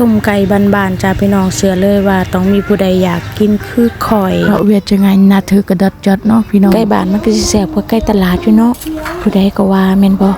ต้มไก่บานๆจ้าพี่น้องเชื่อเลยว่าต้องมีผู้ใดอยากกินคือข่อยเพราะเวียดจะไงน่าถือกระดัดจดเนาะพี่น้องไก่บ้านมันก็สิแซ่บกว่าไก่ตลาดอยู่เนาะผู้ใดก็ว่าแม่นบ่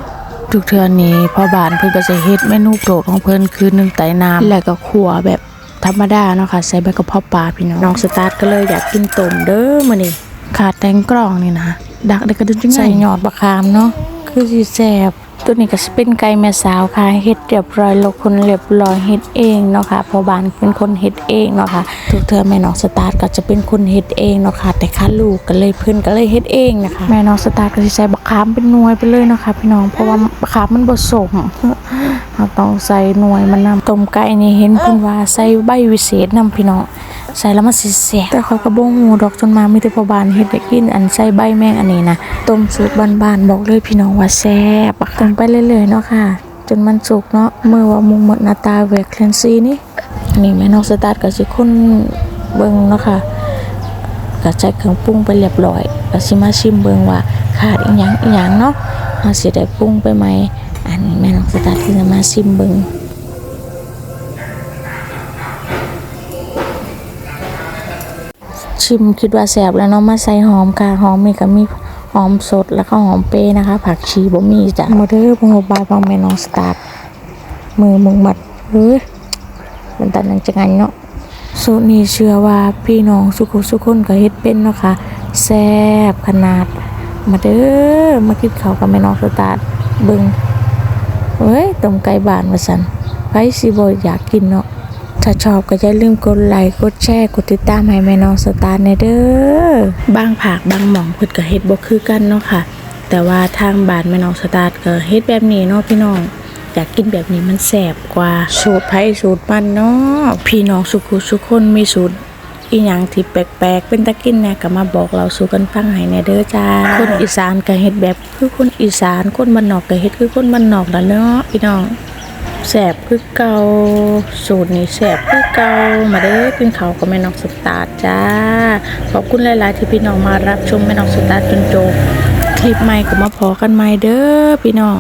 ทุกเทื่อนี้พ่อบ้านเพิ่นก็จะเฮ็ดเมนูโปรดของเพิ่นคือนึ่งไตน้ำแล้วก็ขั่วแบบธรรมดาเนาะค่ะใส่ใบกระเพราปลาพี่น้องน้องสตาร์ทก็เลยอยากกินต้มเด้อมื้อนี้ขาดแตงกรองนี่นะดักได้กระดึ๊ดจังไงใส่หยอดบะขามเนาะคือสิแซ่บ ตัวนี้ก็สิเป็นไก่แม่สาวค่ะเฮ็ดเรียบร้อยแล้วคนเรียบร้อยเฮ็ดเองเนาะค่ะพ่อบ้านเป็นคนเฮ็ดเองเนาะค่ะทุกเทื่อแม่น้องสตาร์ทก็จะเป็นคนเฮ็ดเองเนาะค่ะแต่ค่าลูกก็เลยเพิ่นก็เลยเฮ็ดเองนะคะแม่น้องสตาร์ก็สิใส่บักขามเป็นหน่วยไปเลยเนาะค่ะพี่น้องเพราะว่าบักขามมันบ่สมเราต้องใส่หน่วยมันนำต้มไก่นี่เห็นเพิ่นว่าใส่ใบวิเศษนํพี่น้อง ใส่แล้วมันสิแซ่บแต่ข้อยก็บ่ฮู้ดอกจนมามีแต่พอบานเฮ็ดให้กินอันใส่ใบแมงอันนี้นะต้มสูตรบ้านๆบอกเลยพี่น้องว่าแซ่บต้มไปเรื่อยๆเนาะค่ะ จนมันสุกเนาะเมื่อว่ามุงหมดหน้าตาแหวกแคลนซีนี่นี่แม่น้องสตาร์ทก็สิคนเบิ่งเนาะค่ะก็ใส่เครื่องปรุงไปเรียบร้อยก็สิมาชิมเบิ่งว่าขาดอีหยังอีหยังเนาะเฮาสิได้ปรุงไปไหมอันนี้แม่น้องสตาร์ทก็จะมาชิมเบิ่ง ชิมคิดว่าแสบแล้วเนาะมาใส่หอมค่ะหอมนี่ก็มีหอมสดแล้วก็หอมเปรย์นะคะ ผักชีบ่มีจ้ะมาเด้อพงบายฟังแม่น้องสตาร์ทมือมึงหมัดเฮ้ยมันตันนังจะไงเนาะสูตรนี้เชื่อว่าพี่น้องสุขุสุขคนก็เฮ็ดเป็นเนาะค่ะแซ่บขนาด มาเด้อมากินข้าวกับแม่น้องสตาร์ทเบิ่งเฮ้ยต้มไก่บานว่าซั่นไผสิบ่อยากกินเนาะ ถ้าชอบก็อย่าลืมกดไลค์กดแชร์กดติดตามให้แม่น้องสตาร์ในเด้อบางผากบางหม่องเพิ่นก็เฮ็ดบ่คือกันเนาะค่ะ แต่ว่าทางบ้านแม่น้องสตาร์ก็เฮ็ดแบบนี้เนาะพี่น้องอยากกินแบบนี้มันแซ่บกว่าสูตรไผสูตรมันเนาะพี่น้องสุขุสุขคนมีสูตรอีหยังที่แปลกๆ เป็นตะกินแหน่ก็มาบอกเราสู่กันฟังให้แหน่เด้อจ้า คนอีสานก็เฮ็ดแบบคือคนอีสาน คนบ้านนอกก็เฮ็ดคือคนบ้านนอกล่ะเนาะพี่น้อง แสบคือเกาสูตรนี้แสบคือเกามาเด้อกินเขาก็แม่น้องสุตาจ้า ขอบคุณหลาย ๆ ที่พี่น้องมารับชมแม่น้องสุตาจนจบคลิปใหม่ก็มาพอกันใหม่เด้อพี่น้อง